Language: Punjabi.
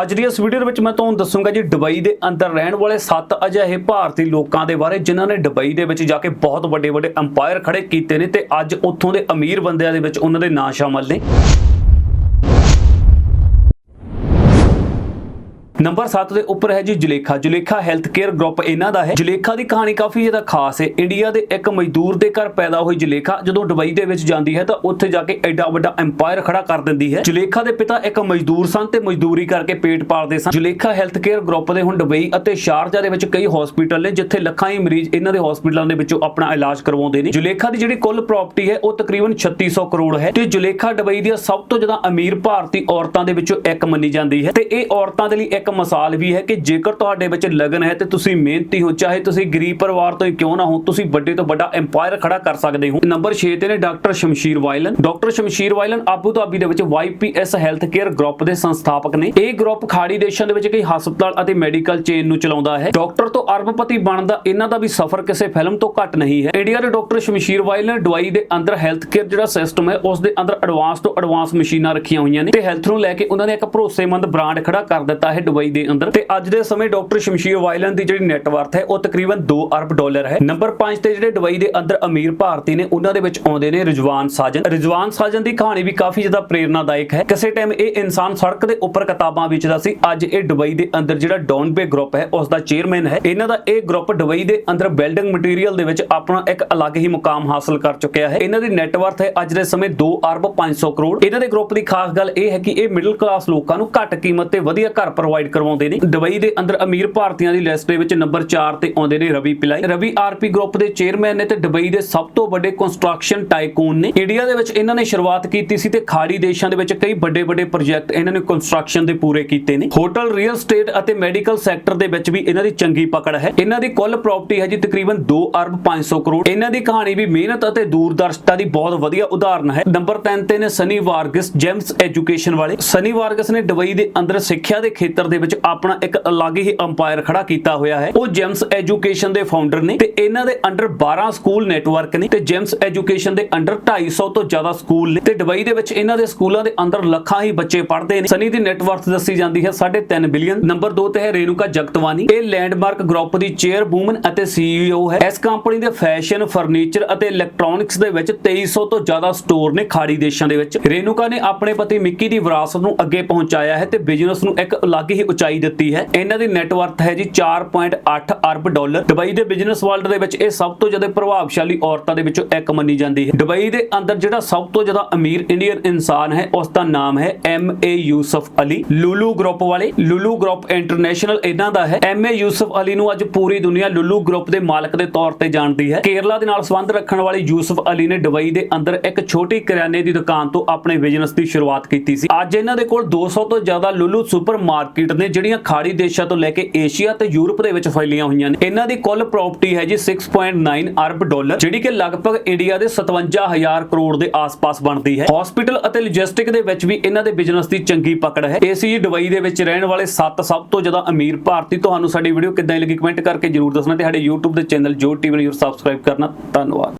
ਅੱਜ ਦੀ ਇਸ ਵੀਡੀਓ ਦੇ ਵਿੱਚ ਮੈਂ ਤੁਹਾਨੂੰ ਦੱਸੂੰਗਾ ਜੀ, ਦੁਬਈ ਦੇ ਅੰਦਰ ਰਹਿਣ ਵਾਲੇ 7 ਅਜਿਹੇ ਭਾਰਤੀ ਲੋਕਾਂ ਦੇ ਬਾਰੇ, ਜਿਨ੍ਹਾਂ ਨੇ ਦੁਬਈ ਦੇ ਵਿੱਚ ਜਾ ਕੇ ਬਹੁਤ ਵੱਡੇ ਵੱਡੇ ਅੰਪਾਇਰ ਖੜੇ ਕੀਤੇ ਨੇ ਤੇ ਅੱਜ ਉੱਥੋਂ ਦੇ ਅਮੀਰ ਬੰਦਿਆਂ ਦੇ ਵਿੱਚ ਉਹਨਾਂ ਦੇ ਨਾਂ ਸ਼ਾਮਲ ਨੇ। ਨੰਬਰ 7 ਦੇ ਉੱਪਰ ਹੈ ਜੀ Zulekha. Zulekha health care group ਇਹਨਾਂ ਦਾ ਹੈ। ਜੁਲੇਖਾ ਦੀ ਕਹਾਣੀ ਕਾਫੀ ਜ਼ਿਆਦਾ ਖਾਸ ਹੈ। ਇੰਡੀਆ ਦੇ ਇੱਕ ਮਜ਼ਦੂਰ ਦੇ ਘਰ ਪੈਦਾ ਹੋਈ ਜੁਲੇਖਾ ਜਦੋਂ ਦੁਬਈ ਦੇ ਵਿੱਚ ਜਾਂਦੀ ਹੈ ਤਾਂ ਉੱਥੇ ਜਾ ਕੇ ਐਡਾ ਵੱਡਾ ਐਮਪਾਇਰ ਖੜਾ ਕਰ ਦਿੰਦੀ ਹੈ। ਜੁਲੇਖਾ ਦੇ ਪਿਤਾ ਇੱਕ ਮਜ਼ਦੂਰ ਸਨ ਤੇ ਮਜ਼ਦੂਰੀ ਕਰਕੇ ਪੇਟ ਪਾਲਦੇ ਸਨ। ਜੁਲੇਖਾ ਹੈਲਥ ਕੇਅਰ ਗਰੁੱਪ ਦੇ ਹੁਣ ਦੁਬਈ ਅਤੇ ਸ਼ਾਰਜਾ ਦੇ ਵਿੱਚ ਕਈ ਹਸਪੀਟਲ ਨੇ ਜਿੱਥੇ ਲੱਖਾਂ ਹੀ ਮਰੀਜ਼ ਇਹਨਾਂ ਦੇ ਹਸਪੀਟਲਾਂ ਦੇ ਵਿੱਚੋਂ ਆਪਣਾ ਇਲਾਜ ਕਰਵਾਉਂਦੇ ਨੇ। ਜੁਲੇਖਾ ਦੀ ਜਿਹੜੀ ਕੁੱਲ ਪ੍ਰਾਪਰਟੀ ਹੈ ਉਹ ਤਕਰੀਬਨ 3600 ਕਰੋੜ ਹੈ ਤੇ ਜੁਲੇਖਾ ਦੁਬਈ ਦੀਆਂ ਸਭ ਤੋਂ ਜ਼ਿਆਦਾ ਅਮੀਰ ਭਾਰਤੀ ਔਰਤਾਂ ਦੇ ਵਿੱਚੋਂ ਇੱਕ ਮੰਨੀ ਜਾਂਦੀ ਹੈ ਤੇ ਇਹ ਔਰਤਾਂ ਦੇ ਲਈ ਇੱਕ ਮਿਸਾਲ ਵੀ ਹੈ ਕਿ ਜੇਕਰ ਤੁਹਾਡੇ ਵਿੱਚ ਲਗਨ ਹੈ ਤੇ ਤੁਸੀਂ ਮਿਹਨਤੀ ਹੋ, ਚਾਹੇ ਤੁਸੀਂ ਗਰੀਬ ਪਰਿਵਾਰ ਤੋਂ ਹੀ ਕਿਉਂ ਨਾ ਹੋ, ਤੁਸੀਂ ਵੱਡੇ ਤੋਂ ਵੱਡਾ ਐਮਪਾਇਰ ਖੜਾ ਕਰ ਸਕਦੇ ਹੋ। ਨੰਬਰ 6 ਤੇ ਨੇ doctor Shamsheer Vayalil. Doctor Shamsheer Vayalil Abu Dhabi ਦੇ ਵਿੱਚ YPS ਹੈਲਥ ਕੇਅਰ ਗਰੁੱਪ ਦੇ ਸੰਸਥਾਪਕ ਨੇ। ਇਹ ਗਰੁੱਪ ਖਾੜੀ ਦੇਸ਼ਾਂ ਦੇ ਵਿੱਚ ਕਈ ਹਸਪਤਾਲ ਅਤੇ ਮੈਡੀਕਲ ਚੇਨ ਨੂੰ ਚਲਾਉਂਦਾ ਹੈ। ਡਾਕਟਰ ਤੋਂ ਅਰਬਪਤੀ ਬਣਦਾ ਇਹਨਾਂ ਦਾ ਵੀ ਸਫ਼ਰ ਕਿਸੇ ਫਿਲਮ ਤੋਂ ਘੱਟ ਨਹੀਂ ਹੈ। ਇੰਡੀਆ ਦੇ ਡਾਕਟਰ ਸ਼ਮਸ਼ੀਰ ਵਾਇਲਨ ਦੁਬਈ ਦੇ ਅੰਦਰ ਹੈਲਥ ਕੇਅਰ ਜਿਹੜਾ ਸਿਸਟਮ ਹੈ, ਉਸ ਦੇ ਅੰਦਰ ਐਡਵਾਂਸ ਤੋਂ ਐਡਵਾਂਸ ਮਸ਼ੀਨਾਂ ਰੱਖੀਆਂ ਹੋਈਆਂ ਨੇ ਤੇ ਹੈਲਥ ਨੂੰ ਲੈ ਕੇ ਉਹਨਾਂ ਨੇ ਇੱਕ ਭਰੋਸੇਮੰਦ ਬ੍ਰਾਂਡ ਖੜਾ ਕਰ ਦਿੱਤਾ ਹੈ, ਦੁਬਈ ਦੇ ਅੰਦਰ। ਤੇ ਅੱਜ ਦੇ ਸਮੇਂ ਡਾਕਟਰ ਸ਼ਮਸ਼ੀਰ ਵਾਇਲਨ ਦੀ ਜਿਹੜੀ ਨੈਟਵਰਥ ਹੈ, ਉਹ ਤਕਰੀਬਨ 2 ਅਰਬ ਡਾਲਰ ਹੈ। ਨੰਬਰ 5 ਤੇ ਜਿਹੜੇ ਦੁਬਈ ਦੇ ਅੰਦਰ ਅਮੀਰ ਭਾਰਤੀ ਨੇ, ਉਹਨਾਂ ਦੇ ਵਿੱਚ ਆਉਂਦੇ ਨੇ ਰਿਜਵਾਨ ਸਾਜਨ। ਰਿਜਵਾਨ ਸਾਜਨ ਦੀ ਕਹਾਣੀ ਵੀ ਕਾਫੀ ਜ਼ਿਆਦਾ ਪ੍ਰੇਰਨਾਦਾਇਕ ਹੈ। ਕਿਸੇ ਟਾਈਮ ਇਹ ਇਨਸਾਨ ਸੜਕ ਦੇ ਉੱਪਰ ਕਿਤਾਬਾਂ ਵੇਚਦਾ ਸੀ। ਅੱਜ ਇਹ ਦੁਬਈ ਦੇ ਅੰਦਰ ਜਿਹੜਾ ਡੌਨਬੇ ਗਰੁੱਪ ਹੈ, ਉਸ ਦਾ ਚੇਅਰਮੈਨ ਹੈ। ਇਹਨਾਂ ਦਾ ਇਹ ਗਰੁੱਪ ਦੁਬਈ ਦੇ ਅੰਦਰ ਬਿਲਡਿੰਗ ਮਟੀਰੀਅਲ ਦੇ ਵਿੱਚ ਆਪਣਾ ਇੱਕ ਅਲੱਗ ਹੀ ਮੁਕਾਮ ਹਾਸਲ ਕਰ ਚੁੱਕਿਆ ਹੈ। ਇਹਨਾਂ ਦੀ ਨੈਟਵਰਥ ਹੈ ਅੱਜ ਦੇ ਸਮੇਂ 2 ਅਰਬ 500 ਕਰੋੜ। ਇਹਨਾਂ ਦੇ ਗਰੁੱਪ ਦੀ ਖਾਸ ਗੱਲ ਇਹ ਹੈ ਕਿ ਇਹ ਮਿਡਲ ਕਲਾਸ ਲੋਕਾਂ ਨੂੰ ਘੱਟ ਕੀਮਤ ਤੇ ਵਧੀਆ ਘਰ ਪ੍ਰੋਵਾਈਡ ਕਰਵਾਉਂਦੇ ਨੇ। ਦੁਬਈ ਦੇ ਅੰਦਰ ਅਮੀਰ ਭਾਰਤੀਆਂ ਦੀ ਲਿਸਟ ਦੇ ਵਿੱਚ ਨੰਬਰ 4 ਤੇ ਆਉਂਦੇ ਨੇ ਰਵੀ ਪਿਲਾਈ। ਰਵੀ ਆਰਪੀ ਗਰੁੱਪ ਦੇ ਚੇਅਰਮੈਨ ਨੇ ਤੇ ਦੁਬਈ ਦੇ ਸਭ ਤੋਂ ਵੱਡੇ ਕੰਸਟਰਕਸ਼ਨ ਟਾਈਕੂਨ ਨੇ। ਇੰਡੀਆ ਦੇ ਵਿੱਚ ਇਹਨਾਂ ਨੇ ਸ਼ੁਰੂਆਤ ਕੀਤੀ ਸੀ ਤੇ ਖਾੜੀ ਦੇਸ਼ਾਂ ਦੇ ਵਿੱਚ ਕਈ ਵੱਡੇ ਵੱਡੇ ਪ੍ਰੋਜੈਕਟ ਇਹਨਾਂ ਨੇ ਕੰਸਟਰਕਸ਼ਨ ਦੇ ਪੂਰੇ ਕੀਤੇ ਨੇ। ਹੋਟਲ ਰੀਅਲ ਸਟੇਟ ਅਤੇ ਮੈਡੀਕਲ ਸੈਕਟਰ ਦੇ ਵਿੱਚ ਵੀ ਇਹਨਾਂ ਦੀ ਚੰਗੀ ਪਕੜ ਹੈ। ਇਹਨਾਂ ਦੀ ਕੁੱਲ ਪ੍ਰਾਪਰਟੀ ਹੈ ਜੀ ਤਕਰੀਬਨ 2 ਅਰਬ 500 ਕਰੋੜ। ਇਹਨਾਂ ਦੀ ਕਹਾਣੀ ਵੀ ਮਿਹਨਤ ਅਤੇ ਦੂਰਦਰਸ਼ਤਾ ਦੀ ਬਹੁਤ ਵਧੀਆ ਉਦਾਹਰਨ ਹੈ। ਨੰਬਰ 3 ਤੇ ਨੇ ਸਨੀ ਵਾਰਗਸ ਜੈਮਸ ਐਜੂਕੇਸ਼ਨ ਵਾਲੇ। ਸਨੀ ਵਾਰਗਸ ਨੇ ਦੁਬਈ ਦੇ ਅੰਦਰ ਸਿੱਖਿਆ ਦੇ ਖੇਤਰ ਦੇ ਵਿੱਚ ਆਪਣਾ ਇੱਕ ਅਲੱਗ ਹੀ ਅੰਪਾਇਰ ਖੜਾ ਕੀਤਾ ਹੋਇਆ ਹੈ। ਉਹ ਜੈਮਸ ਐਜੂਕੇਸ਼ਨ ਦੇ ਫਾਊਂਡਰ ਨੇ ਤੇ ਇਹਨਾਂ ਦੇ ਅੰਡਰ 12 ਸਕੂਲ ਨੈਟਵਰਕ ਨੇ ਤੇ ਜੈਮਸ ਐਜੂਕੇਸ਼ਨ ਦੇ ਅੰਡਰ 250 ਤੋਂ ਜ਼ਿਆਦਾ ਸਕੂਲ ਨੇ ਤੇ ਦੁਬਈ ਦੇ ਵਿੱਚ ਇਹਨਾਂ ਦੇ ਸਕੂਲਾਂ ਦੇ ਅੰਦਰ ਲੱਖਾਂ ਹੀ ਬੱਚੇ ਪੜ੍ਹਦੇ ਨੇ। ਸਨੀ ਦੀ ਨੈਟਵਰਕ ਦੱਸੀ ਜਾਂਦੀ ਹੈ 3.5 ਬਿਲੀਅਨ ਨੰਬਰ 2 ਤੇ ਹੈ ਰੇਨੂਕਾ ਜਗਤਵਾਨੀ। ਇਹ ਲੈਂਡਮਾਰਕ ਗਰੁੱਪ ਦੀ ਚੇਅਰ ਵੂਮਨ ਅਤੇ ਸੀਈਓ ਹੈ। ਇਸ ਕੰਪਨੀ ਦੇ ਫੈਸ਼ਨ ਫਰਨੀਚਰ ਅਤੇ ਇਲੈਕਟ੍ਰੋਨਿਕਸ ਦੇ ਵਿੱਚ 2300 ਤੋਂ ਜ਼ਿਆਦਾ ਸਟੋਰ ਨੇ ਖਾੜੀ ਦੇਸ਼ਾਂ ਦੇ ਵਿੱਚ। ਰੇਨੂਕਾ ਨੇ ਆਪਣੇ ਪਤੀ ਮਿੱਕੀ ਦੀ ਵਿਰਾਸਤ ਨੂੰ ਅੱਗੇ ਪਹੁੰਚਾਇਆ ਹੈ ਤੇ ਬਿਜ਼ਨਸ ਨੂੰ ਇੱਕ ਅਲੱਗ ਹੀ ਉਚਾਈ ਦਿੱਤੀ ਹੈ। ਇਹਨਾਂ ਦੀ ਨੈਟਵਰਕ ਹੈ ਜੀ 4.8 ਅਰਬ ਡਾਲਰ। ਦੁਬਈ ਦੇ ਬਿਜ਼ਨਸ ਵਰਲਡ ਦੇ ਵਿੱਚ ਇਹ ਸਭ ਤੋਂ ਜ਼ਿਆਦਾ ਪ੍ਰਭਾਵਸ਼ਾਲੀ ਔਰਤਾਂ ਦੇ ਵਿੱਚੋਂ ਇੱਕ ਮੰਨੀ ਜਾਂਦੀ ਹੈ। ਦੁਬਈ ਦੇ ਅੰਦਰ ਜਿਹੜਾ ਸਭ ਤੋਂ ਜ਼ਿਆਦਾ ਅਮੀਰ ਇੰਡੀਅਨ ਇਨਸਾਨ ਹੈ, ਉਸ ਦਾ ਨਾਮ ਹੈ M A Yusuff Ali. Lulu group ਵਾਲੇ ਲੂਲੂ ਗਰੁੱਪ ਇੰਟਰਨੈਸ਼ਨਲ ਇਹਨਾਂ ਦਾ ਹੈ। ਐਮ ਏ ਯੂਸਫ ਅਲੀ ਨੂੰ ਅੱਜ ਪੂਰੀ ਦੁਨੀਆ ਲੂਲੂ ਗਰੁੱਪ ਦੇ ਮਾਲਕ ਦੇ ਤੌਰ ਤੇ ਜਾਣਦੀ ਹੈ। ਕੇਰਲਾ ਦੇ ਨਾਲ ਸੰਬੰਧ ਰੱਖਣ ਵਾਲੇ ਯੂਸਫ ਅਲੀ ਨੇ ਦੁਬਈ ਦੇ ਅੰਦਰ ਇੱਕ ਛੋਟੀ ਕਰਿਆਨੇ ਦੀ ਦੁਕਾਨ ਤੋਂ ਆਪਣੇ ਬਿਜ਼ਨਸ ਦੀ ਸ਼ੁਰੂਆਤ ਕੀਤੀ ਸੀ। ਅੱਜ ਇਹਨਾਂ ਦੇ ਕੋਲ 200 ਤੋਂ ਜ਼ਿਆਦਾ ਲੂਲੂ ਸੁਪਰ ਮਾਰਕੀਟ ਨੇ ਜਿਹੜੀਆਂ ਖਾੜੀ ਦੇਸ਼ਾਂ ਤੋਂ ਲੈ ਕੇ ਏਸ਼ੀਆ ਤੇ ਯੂਰਪ ਦੇ ਵਿੱਚ ਫੈਲੀਆਂ ਹੋਈਆਂ ਨੇ, ਇਹਨਾਂ ਦੀ ਕੁੱਲ ਪ੍ਰਾਪਰਟੀ ਹੈ ਜੀ 6.9 ਅਰਬ ਡਾਲਰ, ਜਿਹੜੀ ਕਿ ਲਗਭਗ ਇੰਡੀਆ ਦੇ 57000 ਕਰੋੜ ਦੇ ਆਸ-ਪਾਸ ਬਣਦੀ ਹੈ। ਹਸਪੀਟਲ ਅਤੇ ਲੌਜਿਸਟਿਕ ਦੇ ਵਿੱਚ ਵੀ ਇਹਨਾਂ ਦੇ ਬਿਜ਼ਨਸ ਦੀ ਚੰਗੀ ਪਕੜ ਹੈ। ਏਸੀ ਦੁਬਈ ਦੇ ਵਿੱਚ ਰਹਿਣ ਵਾਲੇ 7 ਸਭ ਤੋਂ ਜ਼ਿਆਦਾ ਅਮੀਰ ਭਾਰਤੀ, ਤੁਹਾਨੂੰ ਸਾਡੀ ਵੀਡੀਓ ਕਿੱਦਾਂ ਦੀ ਲੱਗੀ ਕਮੈਂਟ ਕਰਕੇ ਜਰੂਰ ਦੱਸਣਾ ਤੇ ਸਾਡੇ YouTube ਦੇ ਚੈਨਲ ਜੋ ਟੀਵੀ ਨੂੰ ਸਬਸਕ੍ਰਾਈਬ ਕਰਨਾ। ਧੰਨਵਾਦ।